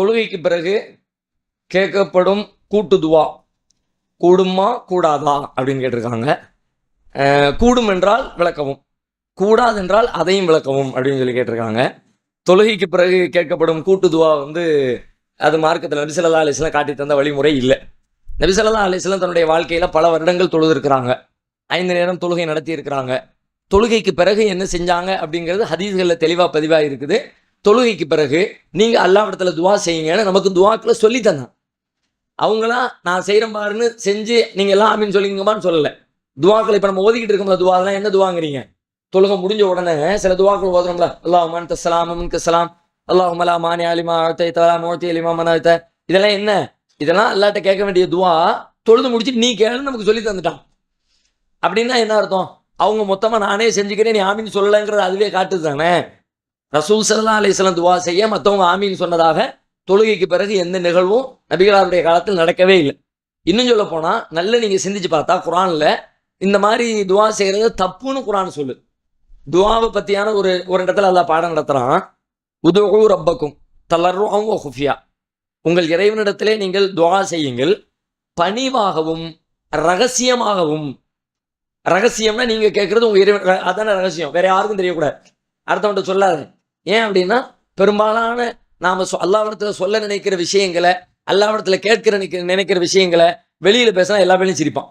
தொழுகைக்கு பிறகு கேட்கப்படும் கூட்டுதுவா கூடுமா கூடாதா? அப்படின்னு கேட்டிருக்காங்க. கூடும் என்றால் விளக்கவும். கூடாது என்றால் அதையும் விளக்கவும் அப்படின்னு சொல்லி கேட்டிருக்காங்க. தொழுகைக்கு பிறகு கேட்கப்படும் கூட்டு துவா வந்து அது மார்க்கத்தில் நபிசல்லா அலிஸ்லாம் காட்டி தந்த வழிமுறை இல்லை. நபிசல்லா அலிஸ்லாம் தன்னுடைய வாழ்க்கையில் பல வருடங்கள் தொழுதுருக்கிறாங்க. ஐந்து நேரம் தொழுகை நடத்தி இருக்கிறாங்க தொழுகைக்கு பிறகு என்ன செஞ்சாங்க அப்படிங்கிறது ஹதீஸ்களில் தெளிவாக பதிவாக இருக்குது தொழுகைக்கு பிறகு நீங்கள் அல்லாவிடத்துல துவா செய்யுங்கன்னு நமக்கு துவாக்களை சொல்லி தந்தான். அவங்களாம் நான் செய்கிறேன் பாருன்னு செஞ்சு நீங்கள் எல்லாம் அப்படின்னு சொல்லிங்கம்மான்னு சொல்லலை. துவாக்கள் இப்போ நம்ம ஓதிக்கிட்டு இருக்கோம்ல துவா அதெல்லாம் என்ன துவாங்கிறீங்க? தொழுகை முடிஞ்ச உடனே சில துவாக்கள் ஓதுறோம்ல. அல்லாஹ் மன் தஸ்லாம் அமன் கஸ்லாம் அல்லாஹ் மலா மானி அலிமா அழுத்த தலா மோத்தி அலிமா மனத்த. இதெல்லாம் என்ன? இதெல்லாம் அல்லாட்ட கேட்க வேண்டிய துவா தொழுது முடிச்சுட்டு நீ கேளுன்னு நமக்கு சொல்லி தந்துட்டான். அப்படின்னா என்ன அர்த்தம்? அவங்க மொத்தமாக நானே செஞ்சுக்கிறேன் நீ ஆமீன் சொல்லலைங்கிறது அதுவே காட்டுது தானே? ரசூல் சல்லா அலிஸ்லாம் துவா செய்ய மற்றவங்க ஆமின்னு சொன்னதாக தொழுகைக்கு பிறகு எந்த நிகழ்வும் நபிகளாருடைய காலத்தில் நடக்கவே இல்லை. இன்னும் சொல்ல போனால் நல்ல நீங்கள் சிந்திச்சு பார்த்தா குரானில் இந்த மாதிரி துவா செய்கிறது தப்புன்னு குரான் சொல்லு. துவாவை பற்றியான ஒரு ஒரு இடத்துல அதில் பாடம் நடத்துகிறான் உதுகு ரப்பக்கும் தளர்வும் ஹுஃபியா உங்கள் இறைவனிடத்திலே நீங்கள் துவா செய்யுங்கள். பணிவாகவும் ரகசியமாகவும் ரகசியம்னா நீங்கள் கேட்குறது உங்கள் இறைவன் அதான ரகசியம். வேற யாருக்கும் தெரியக்கூடாது. அடுத்தவன்ட்ட சொல்லாது. ஏன் அப்படின்னா பெரும்பாலான நாம சொ- அல்லாவிடத்துல சொல்ல நினைக்கிற விஷயங்களை அல்லாவிடத்துல கேட்கிற நினைக்கிற நினைக்கிற விஷயங்களை வெளியில பேசினா எல்லா வேலையும் சிரிப்பான்.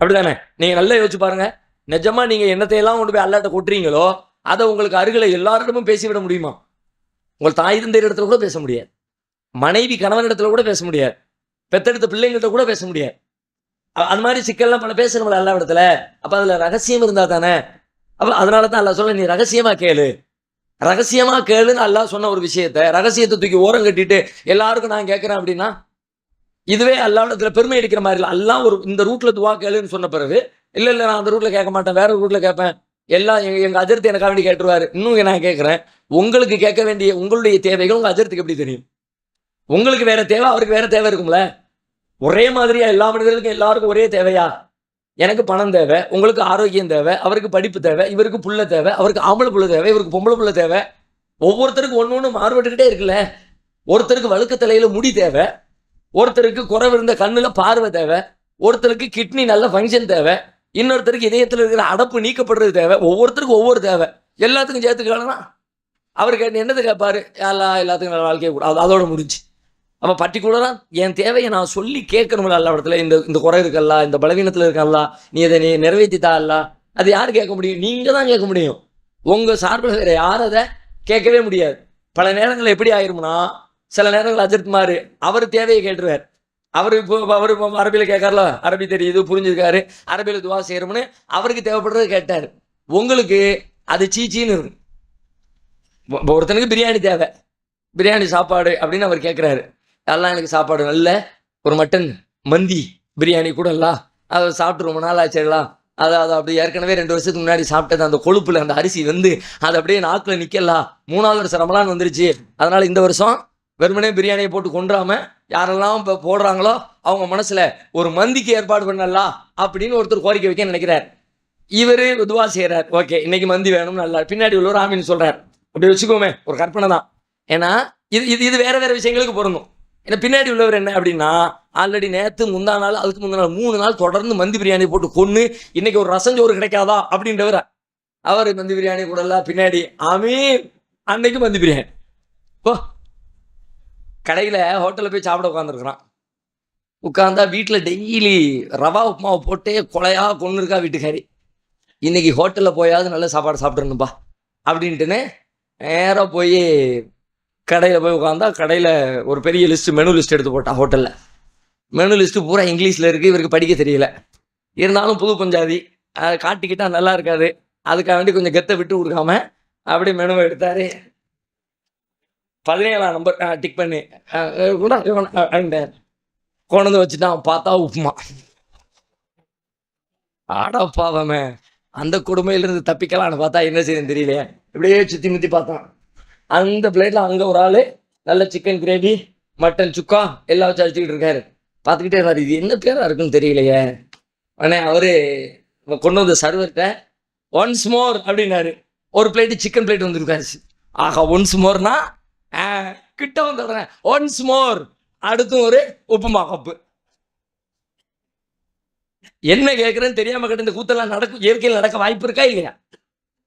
அப்படிதானே? நீங்க நல்லா யோசிச்சு பாருங்க. நிஜமா நீங்க என்னத்தையெல்லாம் கொண்டு போய் அல்லாட்ட கொட்டுறீங்களோ அதை உங்களுக்கு அருகில எல்லாரிடமும் பேசிவிட முடியுமா? உங்கள் தாய் தந்தையர் இடத்துல கூட பேச முடியாது. மனைவி கணவன் இடத்துல கூட பேச முடியாது. பெத்தெடுத்த பிள்ளைங்கள்ட்ட கூட பேச முடியாது. அது மாதிரி சிக்கல்லாம் பல பேசணும்ல எல்லா இடத்துல அப்ப அதுல ரகசியம் இருந்தா தானே? அப்ப அதனால தான் அல்லாஹ் சொல்ல நீ ரகசியமா கேளு. ரகசியமாக கேளுன்னு அல்லாஹ் சொன்ன ஒரு விஷயத்த ரகசியத்தை தூக்கி ஓரம் கட்டிட்டு எல்லாருக்கும் நான் கேட்குறேன் அப்படின்னா இதுவே அல்லாவிடத்தில் பெருமை அடிக்கிற மாதிரி இல்லை. எல்லாம் ஒரு இந்த ரூட்டில் துவா கேளுன்னு சொன்ன பிறகு இல்லை இல்லை நான் அந்த ரூட்டில் கேட்க மாட்டேன் வேற ரூட்டில் கேட்பேன். எல்லாம் எங்கள் அதிர்த்து அஜர்த்து எனக்காக வேண்டி கேட்டுருவார். இன்னும் நான் கேட்குறேன். உங்களுக்கு கேட்க வேண்டிய உங்களுடைய தேவைகள் உங்கள் அஜர்த்துக்கு எப்படி தெரியும்? உங்களுக்கு வேற தேவை அவருக்கு வேற தேவை இருக்கும்ல? ஒரே மாதிரியா எல்லா மனிதர்களுக்கும் எல்லாருக்கும் ஒரே தேவையா? எனக்கு பணம் தேவை உங்களுக்கு ஆரோக்கியம் தேவை அவருக்கு படிப்பு தேவை இவருக்கு புள்ள தேவை அவருக்கு ஆம்பளை புள்ள தேவை இவருக்கு பொம்பளை புள்ள தேவை. ஒவ்வொருத்தருக்கும் ஒன்று ஒன்று மாறுபட்டுக்கிட்டே இருக்குல்ல. ஒருத்தருக்கு வழுக்க தலையில் முடி தேவை ஒருத்தருக்கு குறைவு இருந்த கண்ணில் பார்வை தேவை ஒருத்தருக்கு கிட்னி நல்ல ஃபங்க்ஷன் தேவை இன்னொருத்தருக்கு இதயத்தில் இருக்கிற அடப்பு நீக்கப்படுறது தேவை ஒவ்வொருத்தருக்கும் ஒவ்வொரு தேவை. எல்லாத்துக்கும் சேர்த்துக்கலாம் அவர் கேட்டு என்னது கேட்பாரு எல்லா எல்லாத்துக்கும் நல்ல வாழ்க்கையை கூட அதோட முடிஞ்சு. நம்ம பர்டிகுலராக என் தேவையை நான் சொல்லி கேட்கணும்ல எல்லா இடத்துல. இந்த இந்த குறை இருக்கல்ல இந்த பலவீனத்தில் இருக்கல்ல நீ அதை நீ நிறைவேற்றித்தா அல்ல அது யார் கேட்க முடியும்? நீங்கள் தான் கேட்க முடியும். உங்கள் சார்பில் வேறு யார் அதை கேட்கவே முடியாது. பல நேரங்கள் எப்படி ஆயிரும்னா சில நேரங்கள் அஜித் மாறு அவர் தேவையை கேட்டுருவார். அவர் இப்போ அவர் இப்போ அரபியில் கேட்கார்ல? அரபி தெரியுது புரிஞ்சிருக்காரு. அரபியில் துவா செய்யணும்னு அவருக்கு தேவைப்படுறது கேட்டார். உங்களுக்கு அது சீச்சின்னு இருக்கும் ஒருத்தனுக்கு பிரியாணி தேவை. பிரியாணி சாப்பாடு அப்படின்னு அவர் கேட்குறாரு. எல்லாம் எனக்கு சாப்பாடு நல்ல ஒரு மட்டன் மந்தி பிரியாணி கூட அதை சாப்பிட்டு ரொம்ப நாள் ஆச்சுங்களா அதை அதை அப்படி ஏற்கனவே ரெண்டு வருஷத்துக்கு முன்னாடி சாப்பிட்டது அந்த கொழுப்புல அந்த அரிசி வந்து அது அப்படியே நாக்கில் நிற்கலாம் மூணாவது வருஷம் ரமலான் வந்துருச்சு. அதனால் இந்த வருஷம் வெறுமனே பிரியாணியை போட்டு கொண்டுறாம யாரெல்லாம் இப்போ போடுறாங்களோ அவங்க மனசில் ஒரு மந்திக்கு ஏற்பாடு பண்ணலாம் அப்படின்னு ஒருத்தர் கோரிக்கை வைக்க நினைக்கிறார். இவர் இதுவா செய்கிறார் ஓகே இன்னைக்கு மந்தி வேணும்னு நல்லா பின்னாடி உள்ளவர் ஆமின்னு சொல்கிறார் அப்படி வச்சுக்கோமே ஒரு கற்பனை தான். ஏன்னா இது இது இது வேறு வேறு விஷயங்களுக்கு பொருந்தும். ஏன்னா பின்னாடி உள்ளவர் என்ன அப்படின்னா ஆல்ரெடி நேற்று முந்தா நாள் அதுக்கு முந்தா நாள் மூணு நாள் தொடர்ந்து மந்தி பிரியாணி போட்டு கொன்று இன்னைக்கு ஒரு ரசஞ்சோறு கிடைக்காதா அப்படின்றவர் அவர் மந்தி பிரியாணி கூடலாம் பின்னாடி ஆமீ அன்னைக்கு மந்தி பிரியாணி. ஓ கடையில் ஹோட்டலில் போய் சாப்பிட உட்காந்துருக்குறான் உட்காந்தா வீட்டில் டெய்லி ரவா உப்புமாவை போட்டே கொலையாக கொண்டு இருக்கா வீட்டுக்காரி. இன்னைக்கு ஹோட்டலில் போயாவது நல்ல சாப்பாடு சாப்பிட்றணுப்பா அப்படின்ட்டுன்னு நேராக போய் கடையில் போய் உட்காந்தா கடையில் ஒரு பெரிய லிஸ்ட்டு மெனு லிஸ்ட் எடுத்து போட்டான் ஹோட்டலில் மெனு லிஸ்ட்டு பூரா இங்கிலீஷில் இருக்குது இவருக்கு படிக்க தெரியல. இருந்தாலும் புது பஞ்சாதி. அதை காட்டிக்கிட்டால் நல்லா இருக்காது. அதுக்காக வேண்டி கொஞ்சம் கெத்தை விட்டு கொடுக்காம அப்படியே மெனுவை எடுத்தார். பதினேழாம் நம்பர் டிக் பண்ணி கூட கொண்டு வந்து வச்சுட்டான் பார்த்தா உப்புமா. ஆடா பாவமே. அந்த கொடுமையிலிருந்து தப்பிக்கலாம்னு பார்த்தா என்ன செய்யணும் தெரியலையே. இப்படியே சுற்றி முற்றி பார்த்தான். அந்த பிளேட்ல அங்கே ஒரு ஆள் நல்ல சிக்கன் கிரேவி மட்டன் சுக்கா எல்லாம் வச்சு அடிச்சுக்கிட்டு இருக்காரு. பார்த்துக்கிட்டே இருந்தாரு இது என்ன பேரா இருக்குன்னு தெரியலையே. உடனே அவரு கொண்டு வந்த சர்வர்கிட்ட ஒன்ஸ் மோர் அப்படின்னாரு. ஒரு பிளேட்டு சிக்கன் பிளேட் வந்துருக்காரு. ஆஹா ஒன்ஸ் மோர்னா கிட்ட வந்துடுறேன் ஒன்ஸ் மோர் அடுத்தும் ஒரு உப்புமா கப்பு என்ன கேட்குறேன்னு தெரியாம கிட்ட இந்த கூத்தெல்லாம் நடக்கும் இயற்கையில் நடக்க வாய்ப்பு இருக்கா இல்லையா?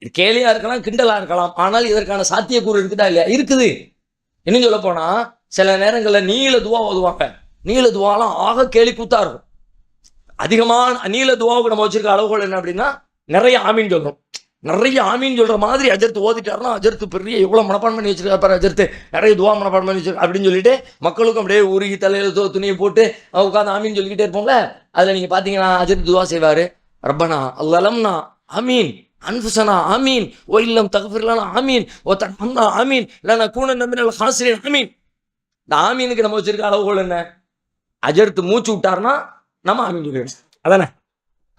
இது கேலியா இருக்கலாம் கிண்டலா இருக்கலாம். ஆனால் இதற்கான சாத்தியக்கூறு இருக்குதா இல்லையா? இருக்குது. இன்னும் சொல்ல போனா சில நேரங்களில் நீல துவா ஓதுவாங்க நீல துவாலாம் ஆக கேலி கூத்தா இருக்கும். அதிகமான நீல துவாவுக்கு நம்ம வச்சிருக்க அளவுகள் என்ன அப்படின்னா நிறைய ஆமீன் சொல்லணும் நிறைய ஆமீன் சொல்ற மாதிரி அஜர்த்து ஓதிட்டாருன்னா அஜர்த்து பெரிய எவ்வளவு மனப்பான் பண்ணி வச்சிருக்காரு பாரு அஜர்த்து. நிறைய துவா மனப்பான் பண்ணி வச்சிருக்காரு அப்படின்னு சொல்லிட்டு மக்களுக்கும் அப்படியே உருகி தலையில துணியை போட்டு உட்காந்து ஆமீன் சொல்லிக்கிட்டே இருப்போம்ல அதுல நீங்க பாத்தீங்கன்னா அஜர்த்து துவா செய்வாரு. ரப்பனா அல்லலம்னா ஆமீன். அன்புசனா ஆமீன் ஓ இல்லம் தகஃபிர்லானா ஆமீன் ஓ தர்ஹம்னா ஆமீன் இல்லைனா கூன நம்பினால் ஹாசிரின் ஆமீன் இந்த ஆமீனுக்கு நம்ம வச்சிருக்க அளவுகோல் என்ன? அஜர்த்து மூச்சு விட்டாருன்னா நம்ம ஆமீன் சொல்லிடணும் அதானே?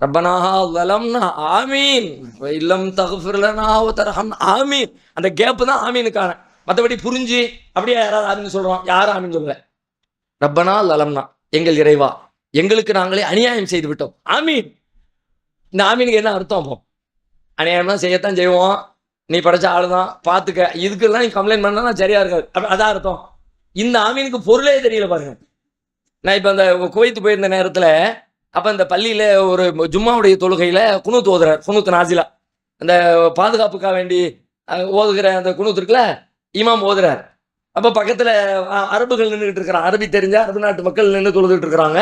ரப்பனாஹா லலம்னா ஆமீன். இல்லம் தகஃபிர்லனா ஓ தர்ஹம்னா ஆமீன். அந்த கேப் தான் ஆமீனுக்கான. மற்றபடி புரிஞ்சு அப்படியே யாராவது ஆமீன் சொல்றோம். யாரும் ஆமீன் சொல்லல? ரப்பனா லலம்னா எங்கள் இறைவா. எங்களுக்கு நாங்களே அநியாயம் செய்து விட்டோம் ஆமீன். இந்த ஆமீனுக்கு என்ன அர்த்தம் அப்போ? அநியாயம்னா செய்யத்தான் செய்வோம். நீ படைச்ச ஆளு தான் பார்த்துக்க இதுக்கெல்லாம் நீ கம்ப்ளைண்ட் பண்ணா சரியா இருக்காது. அதான் அர்த்தம். இந்த ஆமீனுக்கு பொருளே தெரியல பாருங்க. நான் இப்போ அந்த குவைத்து போயிருந்த நேரத்தில் அப்போ இந்த பள்ளியில் ஒரு ஜும்மாவுடைய தொழுகையில் குணுத்து ஓதுறார் குனூத் நாசிலா. அந்த பாதுகாப்புக்காக வேண்டி ஓதுகிற அந்த குனூத் இருக்குல்ல இமாம் ஓதுறார். அப்போ பக்கத்தில் அரபுகள் நின்றுக்கிட்டு இருக்கிறாங்க அரபி தெரிஞ்ச அரபு நாட்டு மக்கள் நின்று தொழுதுட்டு இருக்கிறாங்க.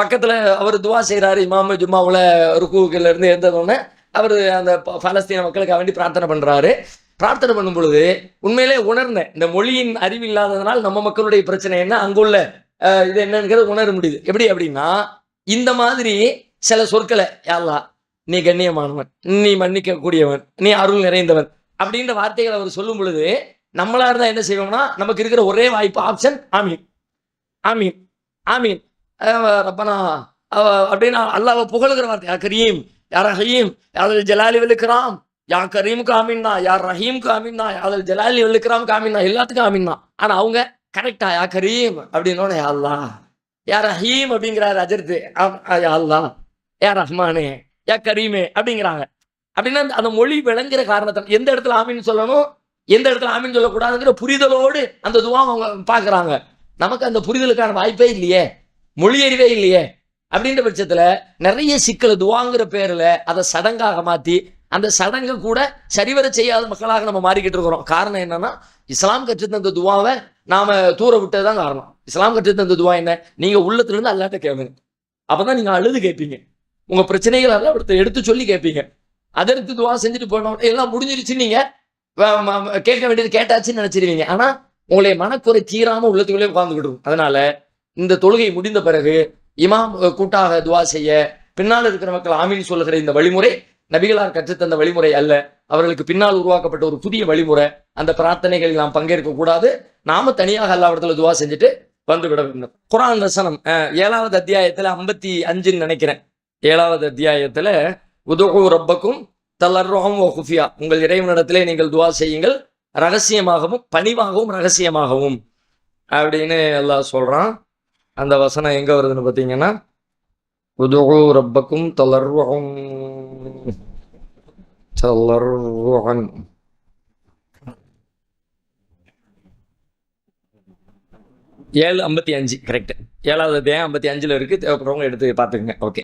பக்கத்தில் அவர் துவா செய்கிறாரு இமாம் ஜும்மாவில் ருக்குல இருந்து எழுந்ததோடனே அவர் அந்த ப- மக்களுக்காக வேண்டி பிரார்த்தனை பண்ணுறாரு பிரார்த்தனை பண்ணும் பொழுது உண்மையிலே உணர்ந்தேன். இந்த மொழியின் அறிவு இல்லாததனால் நம்ம மக்களுடைய பிரச்சனை என்ன? அங்குள்ள இது என்னங்கிறத உணர முடியுது. எப்படி அப்படின்னா இந்த மாதிரி சில சொற்களை யாழ்லா நீ கண்ணியமானவன் நீ மன்னிக்க கூடியவன் நீ அருள் நிறைந்தவன் அப்படின்ற வார்த்தைகளை அவர் சொல்லும் பொழுது நம்மளா இருந்தா என்ன செய்வோம்னா நமக்கு இருக்கிற ஒரே வாய்ப்பு ஆப்ஷன் ஆமீன். ஆமீன். ஆமீன். ரப்பனா அப்படின்னு அல்லாஹ் புகழுகிற வார்த்தை யா யார் ரஹீம் யாதல் ஜலாலி விழுக்கிறான் யா கரீமுக்கு ஆமீன் தான் யா ரஹீம்க்கு ஆமீன் தான் யாதல் ஜலாலி விழுக்கிறான் காமின்னா தான் எல்லாத்துக்கும் ஆமீன் தான் ஆனா அவங்க கரெக்டா யா கரீம் அப்படின்னோட யா யா ரஹீம் அப்படிங்கிறாரு அஜர்த்து ஆம், ஆ, யா அல்லாஹ் யா ரஹ்மானே யா கரீமே அப்படிங்கிறாங்க அப்படின்னா அந்த- மொழி விளங்குற காரணத்தால் எந்த இடத்துல ஆமின்னு சொல்லணும் எந்த இடத்துல ஆமின்னு சொல்லக்கூடாதுங்கிற புரிதலோடு அந்த துவா அவங்க பார்க்குறாங்க நமக்கு அந்த புரிதலுக்கான வாய்ப்பே இல்லையே மொழி அறிவே இல்லையே அப்படின்ற பட்சத்தில் நிறைய சிக்கல் துவாங்கிற பேரில் அதை சடங்காக மாற்றி அந்த சடங்கை கூட சரிவர செய்யாத மக்களாக நம்ம மாறிக்கிட்டு இருக்கிறோம். காரணம் என்னன்னா இஸ்லாம் கற்றுத்தந்த துவாவை நாம தூர விட்டது தான் காரணம். இஸ்லாம் கற்றுத்தந்த துவா என்ன? நீங்க உள்ளத்துலேருந்து அல்லாட்ட கேளுங்க. அப்பதான் நீங்க அழுது கேட்பீங்க. உங்க பிரச்சனைகள் எல்லாம் ஒருத்தர் எடுத்து சொல்லி கேட்பீங்க. அதற்கு துவா செஞ்சுட்டு போனோம் எல்லாம் முடிஞ்சிருச்சு நீங்க கேட்க வேண்டியது கேட்டாச்சுன்னு நினைச்சிருவீங்க. ஆனா உங்களுடைய மனக்குறை தீராம உள்ளத்துக்குள்ளே உட்காந்துக்கிட்டு அதனால இந்த தொழுகை முடிந்த பிறகு இமாம் கூட்டாக துவா செய்ய பின்னால் இருக்கிற மக்கள் ஆமீன் சொல்லுகிற இந்த வழிமுறை நபிகளார் கற்றுத்தந்த வழிமுறை அல்ல. அவர்களுக்கு பின்னால் உருவாக்கப்பட்ட ஒரு புதிய வழிமுறை. அந்த பிரார்த்தனைகளில் நாம் பங்கேற்க கூடாது. நாம தனியாக அல்லாவிடத்துல துவா செஞ்சுட்டு வந்துவிட வேண்டும். குரான் வசனம் ஏழாவது அத்தியாயத்துல ஐம்பத்தி அஞ்சுன்னு நினைக்கிறேன். ஏழாவது அத்தியாயத்துல உதகு ரப்பக்கும் தளர்ரோகம் குஃபியா உங்கள் இறைவனிடத்திலே நீங்கள் துவா செய்யுங்கள். ரகசியமாகவும் பணிவாகவும் ரகசியமாகவும். அப்படின்னு எல்லாம் சொல்றான். அந்த வசனம் எங்க வருதுன்னு பார்த்தீங்கன்னா உதுகு ரப்பக்கும் தளர்வகம் தளர்வகன் ஏழு ஐம்பத்தி அஞ்சு கரெக்ட் ஏழாவது அத்தியாயம் ஐம்பத்தி அஞ்சுல இருக்கு. தேவைப்படுறவங்க எடுத்து பார்த்துக்குங்க. ஓகே